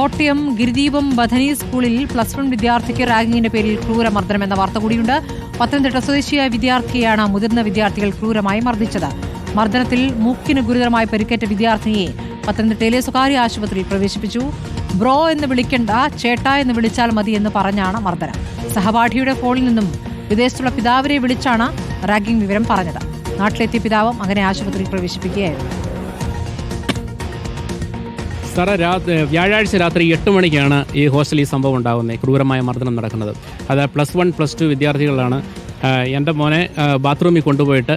കോട്ടയം ഗിരിദീപം ബഥനി സ്കൂളിൽ plus one വിദ്യാർത്ഥിക്ക് റാഗിങ്ങിന്റെ പേരിൽ ക്രൂരമർദ്ദനം എന്ന വാർത്ത കൂടിയുണ്ട്. പത്തനംതിട്ട സ്വദേശിയായ വിദ്യാർത്ഥിയെയാണ് മുതിർന്ന വിദ്യാർത്ഥികൾ ക്രൂരമായി മർദ്ദിച്ചത്. മർദ്ദനത്തിൽ മൂക്കിന് ഗുരുതരമായി പരിക്കേറ്റ വിദ്യാർത്ഥിനിയെ പത്തനംതിട്ടയിലെ സ്വകാര്യ ആശുപത്രിയിൽ പ്രവേശിപ്പിച്ചു. ബ്രോ എന്ന് വിളിക്കണ്ട ചേട്ട എന്ന് വിളിച്ചാൽ മതി എന്ന് പറഞ്ഞാണ് മർദ്ദനം. സഹപാഠിയുടെ ഫോണിൽ നിന്നും വിദേശത്തുള്ള പിതാവിനെ വിളിച്ചാണ് റാഗിംഗ് വിവരം പറഞ്ഞത്. നാട്ടിലെത്തിയ പിതാവും അങ്ങനെ ആശുപത്രിയിൽ പ്രവേശിപ്പിക്കുകയായിരുന്നു. സാറേ വ്യാഴാഴ്ച രാത്രി എട്ട് മണിക്കാണ് ഈ ഹോസ്റ്റലിൽ സംഭവം ഉണ്ടാകുന്നത്. ക്രൂരമായ മർദ്ദനം നടക്കുന്നത്. അത് പ്ലസ് വൺ പ്ലസ് ടു വിദ്യാർത്ഥികളാണ് എന്റെ മോനെ ബാത്റൂമിൽ കൊണ്ടുപോയിട്ട്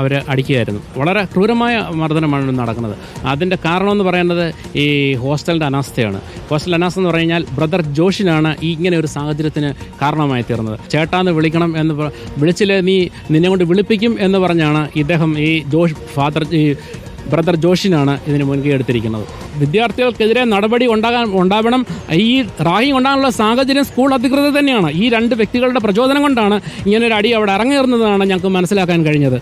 അവർ അടിക്കുകയായിരുന്നു. വളരെ ക്രൂരമായ മർദ്ദനമാണ് നടക്കുന്നത്. അതിന്റെ കാരണമെന്ന് പറയുന്നത് ഈ ഹോസ്റ്റലിന്റെ അനാസ്ഥയാണ്. ഹോസ്റ്റൽ അനാസ്ഥ എന്ന് പറഞ്ഞു കഴിഞ്ഞാൽ ബ്രദർ ജോഷിനാണ് ഈ ഇങ്ങനെ ഒരു സാഹചര്യത്തിന് കാരണമായി തീർന്നത്. ചേട്ടാന്ന് വിളിക്കണം എന്ന് വിളിച്ചില്ലേ നീ നിന്നെ കൊണ്ട് വിളിപ്പിക്കും എന്ന് പറഞ്ഞാണ് ഇദ്ദേഹം ഈ ജോഷ് ഫാദർ ഈ ബ്രദർ ജോഷിനാണ് ഇതിന് മുൻകൈ എടുത്തിരിക്കുന്നത്. വിദ്യാർത്ഥികൾക്കെതിരെ നടപടി ഉണ്ടാകാൻ ഉണ്ടാവണം. ഈ റാഹി ഉണ്ടാകാനുള്ള സാഹചര്യം സ്കൂൾ അധികൃതർ തന്നെയാണ്. ഈ രണ്ട് വ്യക്തികളുടെ പ്രചോദനം കൊണ്ടാണ് ഇങ്ങനെ ഒരു അടി അവിടെ ഇറങ്ങിയിരുന്നതാണ് ഞങ്ങൾക്ക് മനസ്സിലാക്കാൻ കഴിഞ്ഞത്.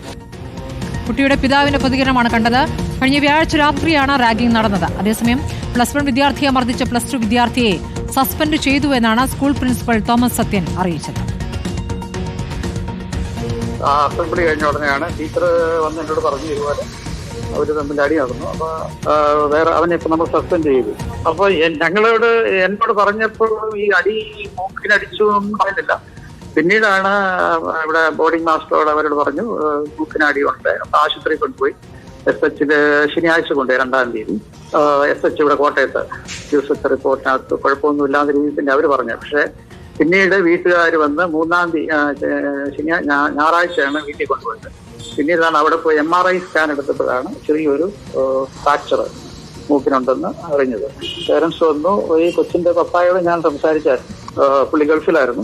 കുട്ടിയുടെ പിതാവിന്റെ പ്രതികരണമാണ് കണ്ടത്. കഴിഞ്ഞ വ്യാഴാഴ്ച രാത്രിയാണ് റാഗിംഗ് നടന്നത്. അതേസമയം പ്ലസ് വൺ വിദ്യാർത്ഥിയെ മർദ്ദിച്ച പ്ലസ് ടു വിദ്യാർത്ഥിയെ സസ്പെൻഡ് ചെയ്തു എന്നാണ് സ്കൂൾ പ്രിൻസിപ്പൽ തോമസ് സത്യൻ അറിയിച്ചത്. ആ അസംബ്ലി കഴിഞ്ഞ ഉടനെയാണ് ടീച്ചർ വന്ന് എന്നോട് പറഞ്ഞു ഇതുപോലെ അവർ തമ്മിൽ അടി നടന്നു അപ്പൊ വേറെ അവനെ ഇപ്പൊ നമ്മൾ സസ്പെൻഡ് ചെയ്തു. അപ്പൊ ഞങ്ങളോട് എന്നോട് പറഞ്ഞപ്പോഴും ഈ അടി മൂക്കിനടിച്ചു എന്നൊന്നും പറഞ്ഞില്ല. പിന്നീടാണ് ഇവിടെ ബോർഡിംഗ് മാസ്റ്ററോട് അവരോട് പറഞ്ഞു മൂക്കിനടി ഉണ്ട് അപ്പൊ ആശുപത്രി കൊണ്ടുപോയി. എസ് എച്ചിൽ ശനിയാഴ്ച കൊണ്ടുപോയി രണ്ടാം തീയതി. എസ് എച്ച് ഇവിടെ കോട്ടയത്ത് ദിവസത്തെ റിപ്പോർട്ടിനകത്ത് കുഴപ്പമൊന്നും ഇല്ലാത്ത രീതിയിൽ തന്നെ അവർ പറഞ്ഞു പക്ഷേ പിന്നീട് വീട്ടുകാർ വന്ന് മൂന്നാം തീയതി ശനിയാ ഞായറാഴ്ചയാണ് വീട്ടിൽ കൊണ്ടുപോയത്. പിന്നീടാണ് അവിടെ പോയി എം ആർ ഐ സ്കാൻ എടുത്തപ്പോഴാണ് ചെറിയൊരു ഫ്രാക്ചർ മൂക്കിനുണ്ടെന്ന് അറിഞ്ഞത്. പേരൻസ് വന്നു. ഈ കൊച്ചിന്റെ പപ്പായോട് ഞാൻ സംസാരിച്ചായിരുന്നു. പുള്ളി ഗൾഫിലായിരുന്നു.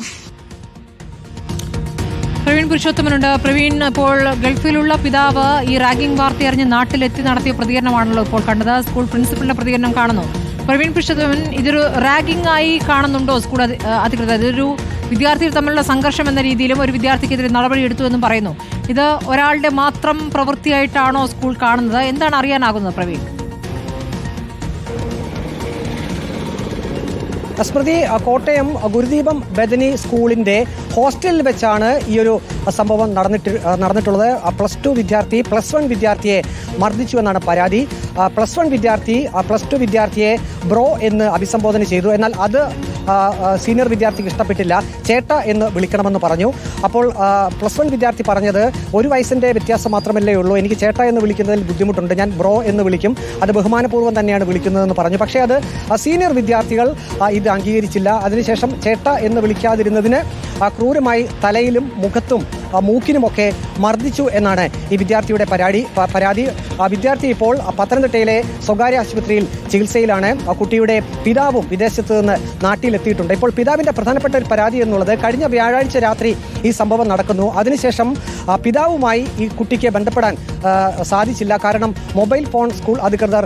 പ്രവീൺ പുരുഷോത്തമനുണ്ട്. പ്രവീൺ ഇപ്പോൾ ഗൾഫിലുള്ള പിതാവ് ഈ റാഗിംഗ് വാർത്ത അറിഞ്ഞ് നാട്ടിലെത്തി നടത്തിയ പ്രതികരണമാണല്ലോ ഇപ്പോൾ കണ്ടത്. സ്കൂൾ പ്രിൻസിപ്പലിന്റെ പ്രതികരണം കാണുന്നു. പ്രവീൺ പുരുഷോത്തമൻ ഇതൊരു റാഗിംഗ് ആയി കാണുന്നുണ്ടോ സ്കൂൾ അധികൃതർ? ഇതൊരു വിദ്യാർത്ഥികൾ തമ്മിലുള്ള സംഘർഷം എന്ന രീതിയിലും ഒരു വിദ്യാർത്ഥിക്കെതിരെ നടപടി എടുത്തു എന്നും പറയുന്നു. ഇത് ഒരാളുടെ മാത്രം പ്രവൃത്തിയായിട്ടാണോ സ്കൂൾ കാണുന്നത്? എന്താണ് അറിയാനാകുന്നത് പ്രവീൺ? സ്മൃതി കോട്ടയം ഗുരുദീപം ബദനി സ്കൂളിന്റെ ഹോസ്റ്റലിൽ വെച്ചാണ് ഈ ഒരു സംഭവം നടന്നിട്ട് നടന്നിട്ടുള്ളത്. പ്ലസ് ടു വിദ്യാർത്ഥി പ്ലസ് വൺ വിദ്യാർത്ഥിയെ മർദ്ദിച്ചു എന്നാണ് പരാതി. പ്ലസ് വൺ വിദ്യാർത്ഥി പ്ലസ് ടു വിദ്യാർത്ഥിയെ ബ്രോ എന്ന് അഭിസംബോധന ചെയ്തു. എന്നാൽ അത് സീനിയർ വിദ്യാർത്ഥിക്ക് ഇഷ്ടപ്പെട്ടില്ല. ചേട്ട എന്ന് വിളിക്കണമെന്ന് പറഞ്ഞു. അപ്പോൾ പ്ലസ് വൺ വിദ്യാർത്ഥി പറഞ്ഞത് ഒരു വയസ്സിന്റെ വ്യത്യാസം മാത്രമല്ലേ ഉള്ളൂ. എനിക്ക് ചേട്ട എന്ന് വിളിക്കുന്നതിൽ ബുദ്ധിമുട്ടുണ്ട്. ഞാൻ ബ്രോ എന്ന് വിളിക്കും. അത് ബഹുമാനപൂർവം തന്നെയാണ് വിളിക്കുന്നതെന്ന് പറഞ്ഞു. പക്ഷേ അത് സീനിയർ വിദ്യാർത്ഥികൾ ഇത് അംഗീകരിച്ചില്ല. അതിനുശേഷം ചേട്ട എന്ന് വിളിക്കാതിരുന്നതിന് ക്രൂരമായി തലയിലും മുഖത്തും മൂക്കിനുമൊക്കെ മർദ്ദിച്ചു എന്നാണ് ഈ വിദ്യാർത്ഥിയുടെ പരാതി പരാതി. ആ വിദ്യാർത്ഥി ഇപ്പോൾ പത്തനംതിട്ടയിലെ സ്വകാര്യ ആശുപത്രിയിൽ ചികിത്സയിലാണ്. ആ കുട്ടിയുടെ പിതാവും വിദേശത്ത് നിന്ന് നാട്ടിലെത്തിയിട്ടുണ്ട്. ഇപ്പോൾ പിതാവിന്റെ പ്രധാനപ്പെട്ട ഒരു പരാതി എന്നുള്ളത് കഴിഞ്ഞ വ്യാഴാഴ്ച രാത്രി ഈ സംഭവം നടക്കുന്നു. അതിനുശേഷം പിതാവുമായി ഈ കുട്ടിക്ക് ബന്ധപ്പെടാൻ സാധിച്ചില്ല. കാരണം മൊബൈൽ ഫോൺ സ്കൂൾ അധികൃതർ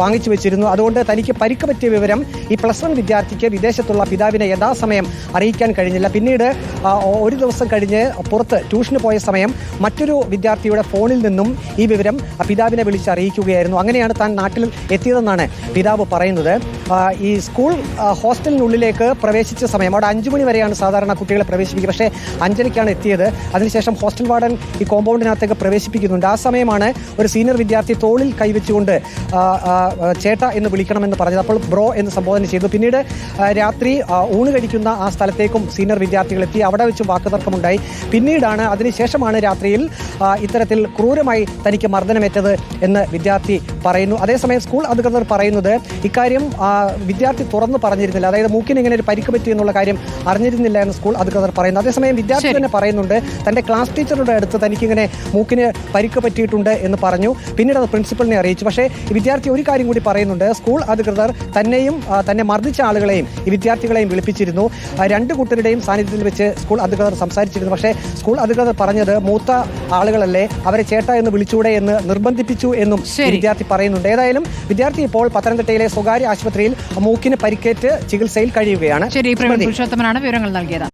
വാങ്ങിച്ചു വെച്ചിരുന്നു. അതുകൊണ്ട് തനിക്ക് പരിക്ക് പറ്റിയ വിവരം ഈ പ്ലസ് വൺ വിദ്യാർത്ഥിക്ക് വിദേശത്തുള്ള പിതാവിനെ യഥാസമയം അറിയിക്കാൻ കഴിഞ്ഞില്ല. പിന്നീട് ഒരു ദിവസം കഴിഞ്ഞ് പുറത്ത് ട്യൂഷന് പോയ സമയം മറ്റൊരു വിദ്യാർത്ഥിയുടെ ഫോണിൽ നിന്നും ഈ വിവരം പിതാവിനെ വിളിച്ച് അറിയിക്കുകയായിരുന്നു അങ്ങനെയാണ് താൻ നാട്ടിൽ എത്തിയതെന്നാണ് പിതാവ് പറയുന്നത്. ഈ സ്കൂൾ ഹോസ്റ്റലിനുള്ളിലേക്ക് പ്രവേശിച്ച സമയം അവിടെ അഞ്ചു മണി വരെയാണ് സാധാരണ കുട്ടികളെ പ്രവേശിപ്പിക്കുക. പക്ഷേ അഞ്ചരയ്ക്കാണ് എത്തിയത്. അതിനുശേഷം ഹോസ്റ്റൽ വാർഡൻ ഈ കോമ്പൗണ്ടിനകത്തേക്ക് പ്രവേശിപ്പിക്കുന്നുണ്ട്. ആ സമയമാണ് ഒരു സീനിയർ വിദ്യാർത്ഥി തോളിൽ കൈവച്ചുകൊണ്ട് ചേട്ട എന്ന് വിളിക്കണമെന്ന് പറഞ്ഞത്. അപ്പോൾ ബ്രോ എന്ന് സംബോധന ചെയ്തു. പിന്നീട് രാത്രി ഊണ് കഴിക്കുന്ന ആ സ്ഥലത്തേക്കും സീനിയർ വിദ്യാർത്ഥികൾ എത്തി. അവിടെ വെച്ചും വാക്കുതർക്കമുണ്ടായി. പിന്നീടാണ് അതിനുശേഷമാണ് രാത്രിയിൽ ഇത്തരത്തിൽ ക്രൂരമായി തനിക്ക് മർദ്ദനമേറ്റത് എന്ന് വിദ്യാർത്ഥി പറയുന്നു. അതേസമയം സ്കൂൾ അധികൃതർ പറയുന്നത് ഇക്കാര്യം വിദ്യാർത്ഥി തുറന്നു പറഞ്ഞിരുന്നില്ല. അതായത് മൂക്കിന് ഇങ്ങനെ ഒരു പരിക്ക് പറ്റി എന്നുള്ള കാര്യം അറിഞ്ഞിരുന്നില്ല എന്ന് സ്കൂൾ അധികൃതർ പറയുന്നു. അതേസമയം വിദ്യാർത്ഥി തന്നെ പറയുന്നുണ്ട് തന്റെ ക്ലാസ് ടീച്ചറുടെ അടുത്ത് തനിക്കിങ്ങനെ മൂക്കിന് പരിക്ക് പറ്റിയിട്ടുണ്ട് എന്ന് പറഞ്ഞു. പിന്നീട് അത് പ്രിൻസിപ്പലിനെ അറിയിച്ചു. പക്ഷേ വിദ്യാർത്ഥി ഒരു കാര്യം കൂടി പറയുന്നുണ്ട്. സ്കൂൾ അധികൃതർ തന്നെയും തന്നെ മർദ്ദിച്ച ആളുകളെയും ഈ വിദ്യാർത്ഥികളെയും വിളിപ്പിച്ചിരുന്നു. രണ്ട് കൂട്ടരുടെയും സാന്നിധ്യത്തിൽ വെച്ച് സ്കൂൾ അധികൃതർ സംസാരിച്ചിരുന്നു. പക്ഷേ സ്കൂൾ അധികൃതർ പറഞ്ഞത് മൂത്ത ആളുകളല്ലേ അവരെ ചേട്ട എന്ന് വിളിച്ചൂടെ എന്ന് നിർബന്ധിപ്പിച്ചു എന്നും വിദ്യാർത്ഥി പറയുന്നുണ്ട്. ഏതായാലും വിദ്യാർത്ഥി ഇപ്പോൾ പത്തനംതിട്ടയിലെ സ്വകാര്യ ആശുപത്രിയിൽ മൂക്കിന് പരിക്കേറ്റ് ചികിത്സയിൽ കഴിയുകയാണ്. ശരി പുരുഷോത്തമനാണ് വിവരങ്ങൾ നൽകിയത്.